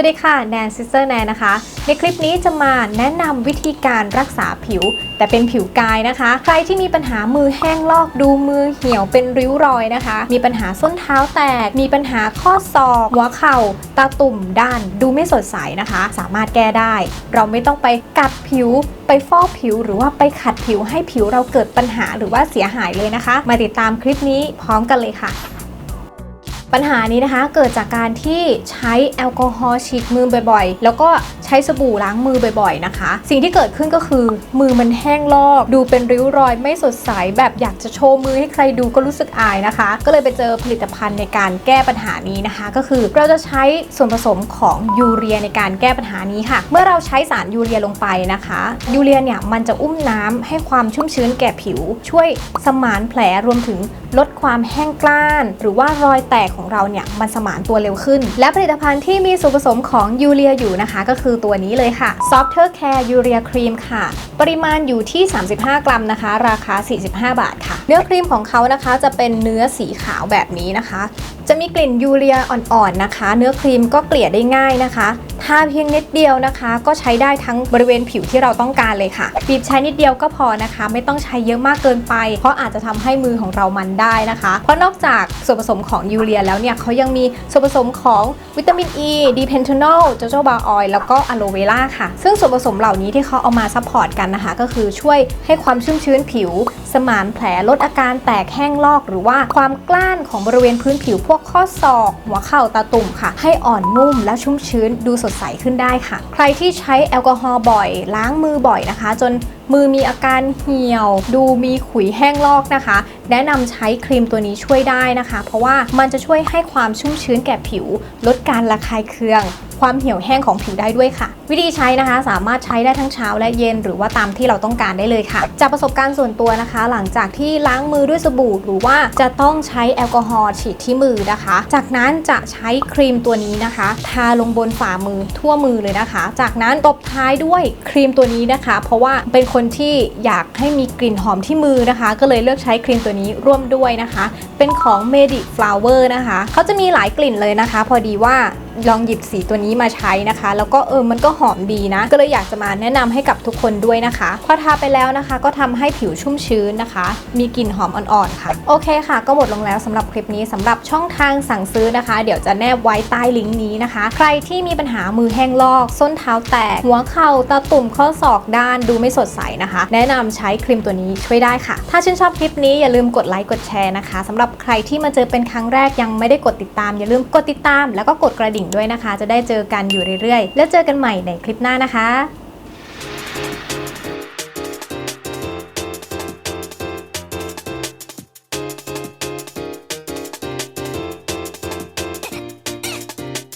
วัสดีค่ะแนนซิสเตอร์แนนนะคะ ในคลิปนี้จะมาแนะนำวิธีการรักษาผิว แต่เป็นผิวกายนะคะ ใครที่มีปัญหามือแห้งลอกดูมือเหี่ยวเป็นริ้วรอยนะคะ มีปัญหาส้นเท้าแตก มีปัญหาข้อศอกหัวเข่าตาตุ่มด้านดูไม่สดใสนะคะ สามารถแก้ได้ เราไม่ต้องไปกัดผิวไปฟอกผิวหรือว่าไปขัดผิวให้ผิวเราเกิดปัญหาหรือว่าเสียหายเลยนะคะ มาติดตามคลิปนี้พร้อมกันเลยค่ะ ปัญหานี้นะคะเกิดจากการที่ใช้แอลกอฮอล์ฉีดมือบ่อย ๆ แล้วก็ ใช้สบู่ล้างมือบ่อยๆนะคะ สิ่งที่เกิดขึ้นก็คือ มือมันแห้งลอก ดูเป็นริ้วรอยไม่สดใสแบบอยากจะโชว์มือให้ใครดูก็รู้สึกอายนะคะ ก็เลยไปเจอผลิตภัณฑ์ในการแก้ปัญหานี้นะคะ ก็คือเราจะใช้ส่วนผสมของยูเรียในการแก้ปัญหานี้ค่ะ เมื่อเราใช้สารยูเรียลงไปนะคะยูเรียเนี่ยมันจะอุ้มน้ำให้ความชุ่มชื้นแก่ผิว ช่วยสมานแผลรวมถึงลดความแห้งกร้าน หรือว่ารอยแตกของเราเนี่ยมันสมานตัวเร็วขึ้น และผลิตภัณฑ์ที่มีส่วนผสมของยูเรียอยู่นะคะ ก็คือตัวนี้เลยค่ะ Softer Care Urea Cream ค่ะ ปริมาณอยู่ที่ 35 กรัมนะคะ ราคา 45 บาทค่ะ เนื้อครีมของเขานะคะจะเป็นเนื้อสีขาวแบบนี้นะคะ จะมีกลิ่นยูเรียอ่อนๆนะคะ เนื้อครีมก็เกลี่ยได้ง่ายนะคะ ทาเพียงนิดเดียวนะคะ ก็ใช้ได้ทั้งบริเวณผิวที่เราต้องการเลยค่ะบีบใช้นิดเดียวก็พอนะคะ ไม่ต้องใช้เยอะมากเกินไป เพราะอาจจะทำให้มือของเรามันได้นะคะ เพราะนอกจากส่วนผสมของยูเรียแล้วเนี่ยเขายังมีส่วนผสมของวิตามินอีดีเพนทนอลโจโจบาออยแล้วก็อะโลเวล่าค่ะ ซึ่งส่วนผสมเหล่านี้ที่เขาเอามาซัพพอร์ตกันนะคะ ก็คือช่วยให้ความชุ่มชื้นผิว สมานแผลลดอาการแตกแห้งลอกหรือว่าความกล้านของบริเวณพื้นผิวพวกข้อศอก หัวเข่าตาตุ่มค่ะ ให้อ่อนนุ่มและชุ่มชื้นดูสดใสขึ้นได้ค่ะ ใครที่ใช้แอลกอฮอล์บ่อย ล้างมือบ่อยนะคะ จนมือมีอาการเหี่ยว ดูมีขุยแห้งลอกนะคะ แนะนำใช้ครีมตัวนี้ช่วยได้นะคะ เพราะว่ามันจะช่วยให้ความชุ่มชื้นแก่ผิว ลดการระคายเคือง ความเหี่ยวแห้งของผิวได้ด้วยค่ะ วิธีใช้นะคะสามารถใช้ได้ทั้งเช้าและเย็นหรือว่าตามที่เราต้องการได้เลยค่ะ จากประสบการณ์ส่วนตัวนะคะ หลังจากที่ล้างมือด้วยสบู่หรือว่าจะต้องใช้แอลกอฮอล์ฉีดที่มือนะคะ จากนั้นจะใช้ครีมตัวนี้นะคะ ทาลงบนฝ่ามือทั่วมือเลยนะคะ จากนั้นตบท้ายด้วยครีมตัวนี้นะคะ เพราะว่าเป็นคนที่อยากให้มีกลิ่นหอมที่มือนะคะ ก็เลยเลือกใช้ครีมตัวนี้ร่วมด้วยนะคะ เป็นของ Medi Flower นะคะ เขาจะมีหลายกลิ่นเลยนะคะ พอดีว่า ลองหยิบสีตัวนี้มาใช้นะคะ แล้วก็เออมันก็หอมดีนะ ก็เลยอยากจะมาแนะนำให้กับทุกคนด้วยนะคะพอทาไปแล้วนะคะ ก็ทำให้ผิวชุ่มชื้นนะคะ มีกลิ่นหอมอ่อนๆค่ะ โอเคค่ะ ก็หมดลงแล้วสำหรับคลิปนี้สำหรับช่องทางสั่งซื้อนะคะ เดี๋ยวจะแนบไว้ใต้ลิงก์นี้นะคะ ใครที่มีปัญหามือแห้งลอก ส้นเท้าแตก หัวเข่าตาตุ่มข้อศอกด้านดูไม่สดใสนะคะ แนะนำใช้ครีมตัวนี้ช่วยได้ค่ะ ถ้าชื่นชอบคลิปนี้อย่าลืมกดไลค์กดแชร์นะคะสำหรับใครที่มาเจอเป็นครั้งแรกยังไม่ได้กดติดตามอย่าลืมกดติดตาม แล้วก็กดกระดิ่งด้วยนะคะ จะได้เจอกันอยู่เรื่อยๆ แล้วเจอกันใหม่ในคลิปหน้านะคะ